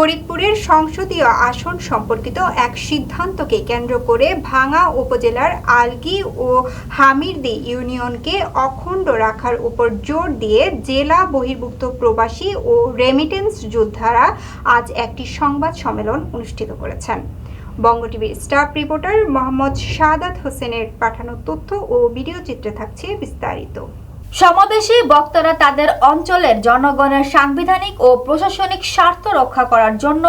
ফরিদপুরের সংসদীয় আসন সম্পর্কিত এক সিদ্ধান্তকে কেন্দ্র করে ভাঙা উপজেলার আলগি ও হামিরদি ইউনিয়নকে অখণ্ড রাখার উপর জোর দিয়ে জেলা বহির্ভুক্ত প্রবাসী ও রেমিটেন্স যোদ্ধারা আজ একটি সংবাদ সম্মেলন অনুষ্ঠিত করেছেন। বঙ্গ টিভির স্টাফ রিপোর্টার মোহাম্মদ শাহাদাত হোসেনের পাঠানো তথ্য ও ভিডিও চিত্রে থাকছে বিস্তারিত। সমাবেশে বক্তারা তাদের অঞ্চলের জনগণের সাংবিধানিক ও প্রশাসনিক স্বার্থ রক্ষা করার জন্য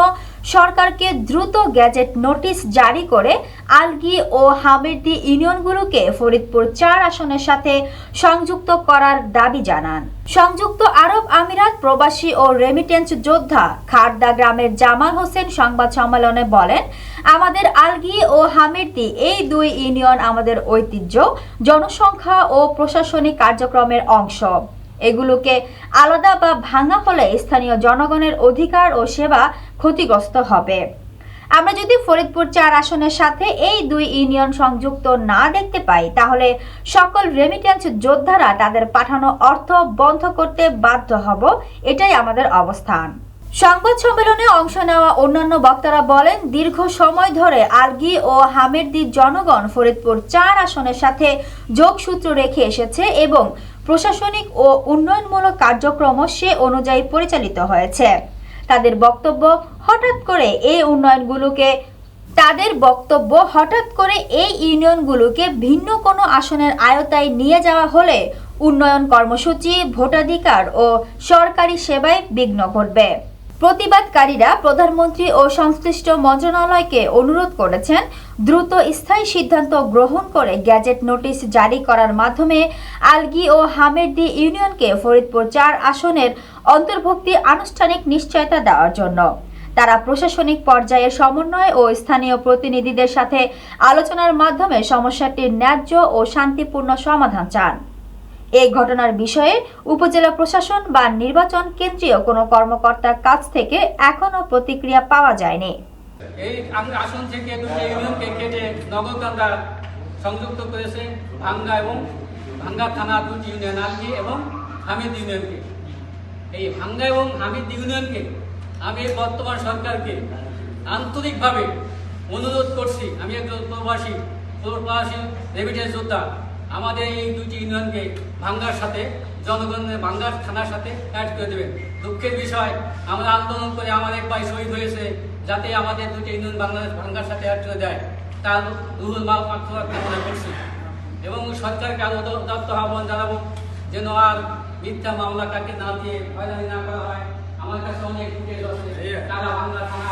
সরকারকে দ্রুত গ্যাজেট নোটিশ জারি করে আলগি ও হামিরদি ইউনিয়নগুলোকে ফরিদপুর চার আসনের সাথে সংযুক্ত করার দাবি জানান। সংযুক্ত আরব আমিরাত প্রবাসী ও রেমিটেন্স যোদ্ধা খারদা গ্রামের জামাল হোসেন সংবাদ সম্মেলনে বলেন, আমাদের আলগি ও হামিরদি এই দুই ইউনিয়ন আমাদের ঐতিহ্য, জনসংখ্যা ও প্রশাসনিক কার্যক্রমের অংশ। এগুলোকে আলাদা বা ভাঙা ফলে স্থানীয় জনগণের অধিকার ও সেবা ক্ষতিগ্রস্ত হবে। আমরা যদি ফরিদপুর চার আসনের সাথে এই দুই ইউনিয়ন সংযুক্ত না দেখতে পাই, তাহলে সকল রেমিটেন্স যোদ্ধারা তাদের পাঠানো অর্থ বন্ধ করতে বাধ্য হব, এটাই আমাদের অবস্থান। সংবাদ সম্মেলনে অংশ নেওয়া অন্যান্য বক্তারা বলেন, দীর্ঘ সময় ধরে আলগি ও হামিরদি জনগণ ফরিদপুর চার আসনের সাথে যোগসূত্র রেখে এসেছে এবং প্রশাসনিক ও উন্নয়নমূলক কার্যক্রম সে অনুযায়ী পরিচালিত হয়েছে। তাদের বক্তব্য হঠাৎ করে এই উন্নয়নগুলোকে, তাদের বক্তব্য হঠাৎ করে এই ইউনিয়নগুলোকে ভিন্ন কোনো আসনের আয়তায় নিয়ে যাওয়া হলে উন্নয়ন কর্মসূচি, ভোটাধিকার ও সরকারি সেবায় বিঘ্ন ঘটবে। প্রতিবাদকারীরা প্রধানমন্ত্রী ও সংশ্লিষ্ট মন্ত্রণালয়কে অনুরোধ করেছেন দ্রুত স্থায়ী সিদ্ধান্ত গ্রহণ করে গ্যাজেট নোটিশ জারি করার মাধ্যমে আলগি ও হামেরদি ইউনিয়নকে ফরিদপুর চার আসনের অন্তর্ভুক্তি আনুষ্ঠানিক নিশ্চয়তা দেওয়ার জন্য। তারা প্রশাসনিক পর্যায়ে সমন্বয় ও স্থানীয় প্রতিনিধিদের সাথে আলোচনার মাধ্যমে সমস্যাটির ন্যায্য ও শান্তিপূর্ণ সমাধান চান। এই ঘটনার বিষয়ে উপজেলা প্রশাসন বা নির্বাচন কেন্দ্রীয় কোনো কর্মকর্তার কাছ থেকে এখনও প্রতিক্রিয়া পাওয়া যায়নি। এই আসন থেকে দুটি ইউনিয়নকে কেটে নগরকান্দা সংযুক্ত করেছে ভাঙ্গা এবং ভাঙ্গা থানা দুটি ইউনিয়ন, আলগি এবং হামিদ ইউনিয়নকে। এই ভাঙ্গা এবং হামিদ ইউনিয়নকে আমি বর্তমান সরকারকে আন্তরিকভাবে অনুরোধ করছি, আমি একজন প্রবাসী প্রবাসী রেমিটেন্স যোদ্ধা আমাদের এই দুটি ইউনিয়নকে ভাঙ্গার সাথে জনগণের ভাঙ্গার থানার সাথে অ্যাড করে দেবেন। দুঃখের বিষয় আমরা আন্দোলন করে আমাদের ভাই শহীদ হয়েছে যাতে আমাদের দুটি ইউনিয়ন বাংলাদেশ ভাঙ্গার সাথে অ্যাড করে দেয়। তার রুহুল মাল কামনা করছি। এবং সরকারকে আরও দত্ত আহ্বান জানাব যেন আর মিথ্যা মামলা কাকে না দিয়ে হয়রানি না করা হয়। আমার কাছে অনেক ফুটেজ আছে। তারা ভাঙ্গা থানা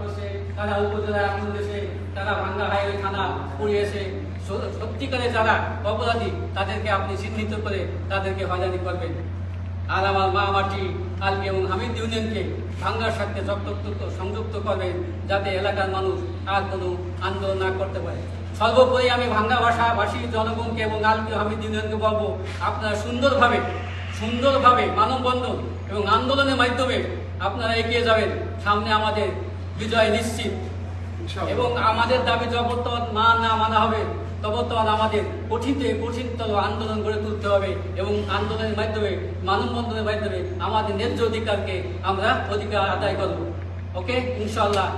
করছে তারা উপজেলায় আগুন দিয়েছে তারা ভাঙ্গা হাইওয়ে থানা পুড়িয়েছে সত্যিকারে যারা অপরাধী, তাদেরকে আপনি চিহ্নিত করে তাদেরকে হয়রানি করবেন। আর আমার মা মাটি আলপি এবং হামিদ ইউনিয়নকে ভাঙ্গার সাথে যুক্ত সংযুক্ত করবেন যাতে এলাকার মানুষ আর কোনো আন্দোলন না করতে পারে। সর্বোপরি আমি ভাঙ্গা ভাষা ভাষী জনগণকে এবং আলপি হামিদ ইউনিয়নকে বলব, আপনারা সুন্দরভাবে সুন্দরভাবে মানববন্ধন এবং আন্দোলনের মাধ্যমে আপনারা এগিয়ে যাবেন। সামনে আমাদের বিজয় নিশ্চিত। এবং আমাদের দাবি যবতন মা না মানা হবে তবর্তমান আমাদের কঠিনতে কঠিনতর আন্দোলন গড়ে তুলতে হবে এবং আন্দোলনের মাধ্যমে, মানববন্ধনের মাধ্যমে আমাদের ন্যায্য অধিকারকে আমরা অধিকার আদায় করব। ওকে? ইনশাল্লাহ